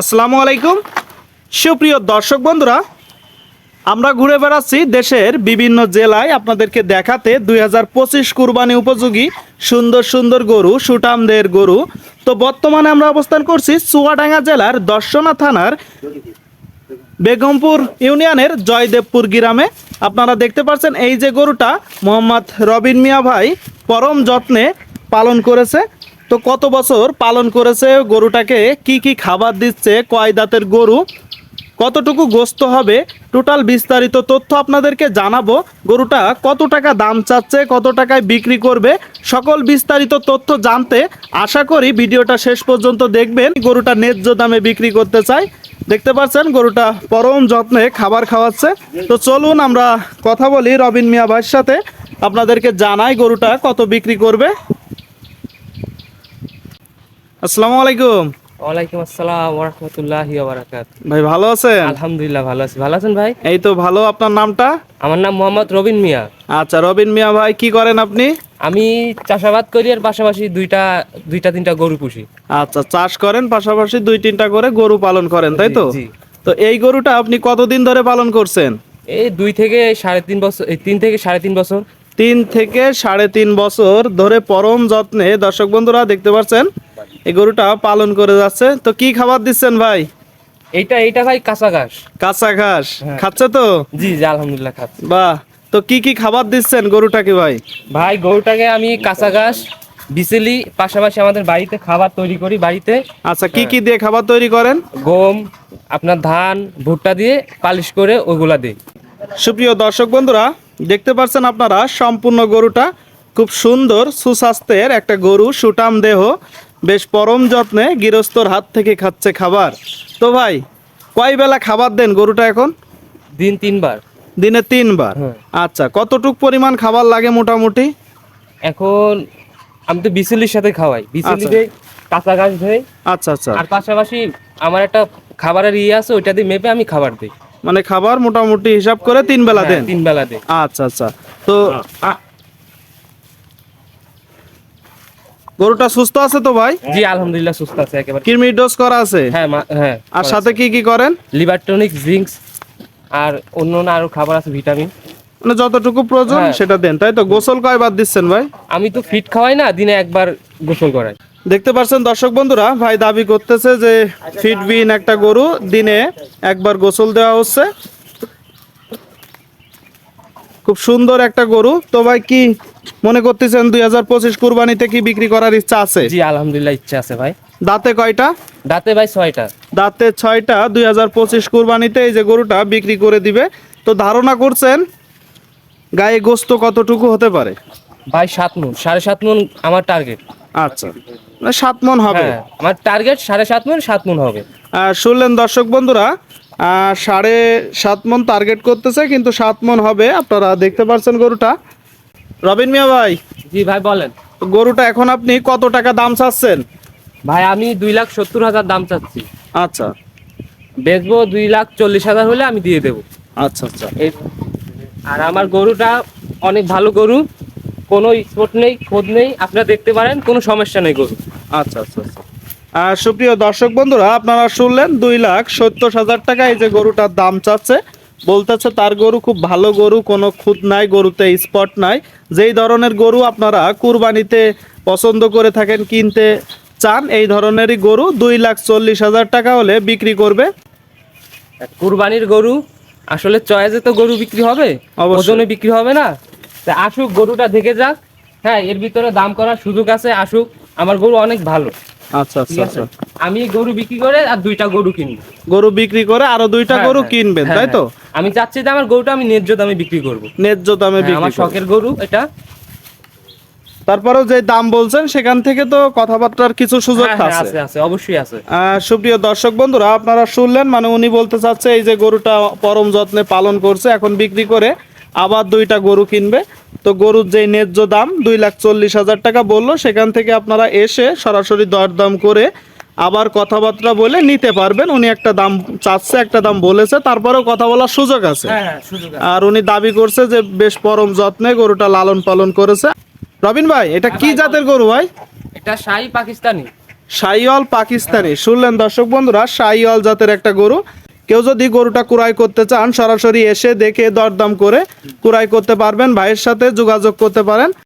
আসসালামু আলাইকুম। সুপ্রিয় দর্শক বন্ধুরা, আমরা ঘুরে বেড়াচ্ছি দেশের বিভিন্ন জেলায় আপনাদেরকে দেখাতে দুই হাজার পঁচিশ কুরবানি উপযোগী সুন্দর সুন্দর গরু সুটামদের গরু। তো বর্তমানে আমরা অবস্থান করছি চুয়াডাঙ্গা জেলার দর্শনা থানার বেগমপুর ইউনিয়নের জয়দেবপুর গ্রামে। আপনারা দেখতে পাচ্ছেন এই যে গরুটা, মোহাম্মদ রবিন মিয়া ভাই পরম যত্নে পালন করেছে। তো কত বছর পালন করেছে, গরুটাকে কি কি খাবার দিচ্ছে, কয় দাঁতের গরু, কতটুকু গোস্ত হবে, টোটাল বিস্তারিত তথ্য আপনাদেরকে জানাব। গরুটা কত টাকা দাম চাচ্ছে, কত টাকায় বিক্রি করবে, সকল বিস্তারিত তথ্য জানতে আশা করি ভিডিওটা শেষ পর্যন্ত দেখবেন। গরুটা ন্যায্য দামে বিক্রি করতে চাই দেখতে পাচ্ছেন, গরুটা পরম যত্নে খাবার খাওয়াচ্ছে। তো চলুন আমরা কথা বলি রবিন মিয়া ভাইয়ের সাথে। আপনাদেরকে জানাই গরুটা কত বিক্রি করবে। আসসালামু আলাইকুম। ওয়ালাইকুম আসসালাম ওরহমতুল্লাহ বারাকাত ভাই ভালো আছেন? আলহামদুলিল্লাহ ভালো আছি। ভালো আছেন ভাই? এই তো ভালো। আপনার নামটা? আমার নাম মোহাম্মদ রবিন মিয়া। আচ্ছা রবিন মিয়া ভাই কি করেন আপনি? আমি চাষাবাদ করি আর পাশাপাশি দুইটা দুইটা তিনটা গরু পুষি। আচ্ছা চাষ করেন পাশাপাশি দুই তিনটা করে গরু পালন করেন তাই তো? জি, জি। তো এই গরুটা আপনি কতদিন ধরে পালন করছেন? এই দুই থেকে সাড়ে তিন বছর এই তিন থেকে সাড়ে তিন বছর তিন থেকে সাড়ে তিন বছর ধরে পরম যত্নে দর্শক বন্ধুরা দেখতে পাচ্ছেন এই গরুটা পালন করে যাচ্ছে। তো কি খাবার দিচ্ছেন ভাই? এইটা এটা ভাই কাঁচা ঘাস। কাঁচা ঘাস। হ্যাঁ। খাচ্ছে তো? জি জি আলহামদুলিল্লাহ খাচ্ছি। বাহ তো কি কি খাবার দিচ্ছেন গরুটাকে ভাই? ভাই গরুটাকে আমি কাঁচা ঘাস বিচেলি পাশাপাশি আমাদের বাড়িতে খাবার তৈরি করি বাড়িতে। আচ্ছা কি কি দিয়ে খাবার তৈরি করেন? গম আপনার ধান ভুট্টা দিয়ে পালিশ করে ওগুলা দিই। সুপ্রিয় দর্শক বন্ধুরা দেখতে পাচ্ছেন আপনারা সম্পূর্ণ গরুটা খুব সুন্দর সুস্বাস্থ্যের একটা গরু সুটাম দেহ বেশ পরম যত্নে গৃহস্থর হাত থেকে খাচ্ছে খাবার। তো ভাই কয় বেলা খাবার দেন গরুটা এখন? দিন তিনবার। দিনে তিনবার? হ্যাঁ। আচ্ছা কতটুক পরিমাণ খাবার লাগে মোটামুটি? এখন আমি তো বিচেলির সাথে খাওয়াই। বিচেলি আচ্ছা। দেই কাঁচা ঘাস দেই। আচ্ছা আচ্ছা। আর পাশাপাশি আমার একটা খাবারের ইয়ে আছে ওইটা দিয়ে মেপে আমি খাবার দিই। মানে খাবার মোটামুটি হিসাব করে তিন বেলা দেন? হ্যাঁ, তিন বেলা দিই। আচ্ছা আচ্ছা। তো গরুটা সুস্থ আছে তো ভাই? জি আলহামদুলিল্লাহ সুস্থ আছে একেবারে। কৃমি ডোজ করা আছে? হ্যাঁ হ্যাঁ আর সাথে কি কি করেন? লিভারটনিক জিঙ্কস আর অন্য অন্য আরও খাবার আছে ভিটামিন। মানে যতটুকু প্রয়োজন হ্যাঁ। সেটা দেন তাই তো? গোসল কয়বার দিচ্ছেন ভাই? আমি তো ফিট খাওয়াই না দিনে একবার গোসল করাই। দেখতে পাচ্ছেন দর্শক বন্ধুরা ভাই দাবি করতেছে যে ফিটবিন একটা গরু দিনে একবার গোসল দেওয়া হচ্ছে। খুব সুন্দর একটা গরু। তো ভাই কি মনে করতেছেন দুই হাজার পঁচিশ কুরবানিতে কি বিক্রি করার ইচ্ছা আছে? জি আলহামদুলিল্লাহ ইচ্ছা আছে ভাই। দাঁতে কয়টা? দাঁতে ভাই ছয়টা। দাঁতে ছয়টা দুই হাজার পঁচিশ কুরবানিতে এই যে গরুটা বিক্রি করে দিবে। তো ধারণা করছেন গায়ে গোস্ত কতটুকু হতে পারে? ভাই সাত মন সাড়ে সাত মন আমার টার্গেট আচ্ছা। সাত মন হবে। হ্যাঁ আমার টার্গেট সাড়ে সাত মন সাত মন হবে। শুনলেন দর্শক বন্ধুরা সাড়ে সাত মন টার্গেট করতেছে কিন্তু সাত মন হবে আপনারা দেখতে পাচ্ছেন গরুটা। রবিন মিয়া ভাই জি ভাই বলেন। গরুটা এখন আপনি কত টাকা দাম চাচ্ছেন? ভাই আমি দুই লাখ সত্তর হাজার দাম চাচ্ছি। আচ্ছা। বেচবো দুই লাখ চল্লিশ হাজার হলে আমি দিয়ে দেবো। আচ্ছা আচ্ছা। আর আমার গরুটা অনেক ভালো গরু কোনো স্পট নেই খোঁজ নেই আপনারা দেখতে পারেন কোনো সমস্যা নেই গরু। আচ্ছা আচ্ছা আচ্ছা। আর সুপ্রিয় দর্শক বন্ধুরা আপনারা শুনলেন দুই লাখ সত্তর হাজার টাকা এই যে গরুটার দাম চাচ্ছে। বলতেছে তার গরু খুব ভালো গরু কোনো খুঁত নাই গরুতে স্পট নাই। যেই ধরনের গরু আপনারা কুরবানিতে পছন্দ করে থাকেন কিনতে চান এই ধরনেরই গরু দুই লাখ চল্লিশ হাজার টাকা হলে বিক্রি করবে। কুরবানির গরু আসলে চয়েসে তো গরু বিক্রি হবে। ওজনে বিক্রি হবে না। তা আসুক গরুটা দেখে যাক। হ্যাঁ এর ভিতরে দাম করার সুযোগ আছে আসুক। আমার গরু অনেক ভালো। আচ্ছা আচ্ছা আচ্ছা। আমি গরু বিক্রি করে আর দুইটা গরু কিনবো। গরু বিক্রি করে আরও দুইটা হ্যাঁ, গরু হ্যাঁ, কিনবেন হ্যাঁ, তাই তো। আমি চাচ্ছি যে আমার গরুটা আমি ন্যায্য দামে বিক্রি করব। ন্যায্য দামে হ্যাঁ, আমার শখের গরু এটা। তারপরেও যে দাম বলছেন সেখান থেকে তো কথাবার্তার কিছু সুযোগ আছে। অবশ্যই আছে। সুপ্রিয় দর্শক বন্ধুরা আপনারা শুনলেন মানে উনি বলতে চাচ্ছে এই যে গরুটা পরম যত্নে পালন করছে এখন বিক্রি করে আবার দুইটা গরু কিনবে। তো গরুর যে ন্যায্য দাম দুই লাখ চল্লিশ হাজার টাকা বলল সেখান থেকে আপনারা এসে সরাসরি দরদাম করে আবার কথাবার্তা বলে নিতে পারবেন। উনি একটা দাম চাচ্ছে একটা দাম বলেছে তারপরেও কথা বলার সুযোগ আছে। হ্যাঁ হ্যাঁ। আর উনি দাবি করছে যে বেশ পরম যত্নে গরুটা লালন পালন করেছে। রবিন ভাই এটা কি জাতের গরু ভাই? এটা শাহি পাকিস্তানি। সাইওয়াল পাকিস্তানি। শুনলেন দর্শক বন্ধুরা সাইওয়াল জাতের একটা গরু। কেউ যদি গরুটা কুড়াই করতে চান, সরাসরি এসে দেখে দরদাম করে কুড়াই করতে পারবেন। ভাইয়ের সাথে যোগাযোগ করতে পারেন।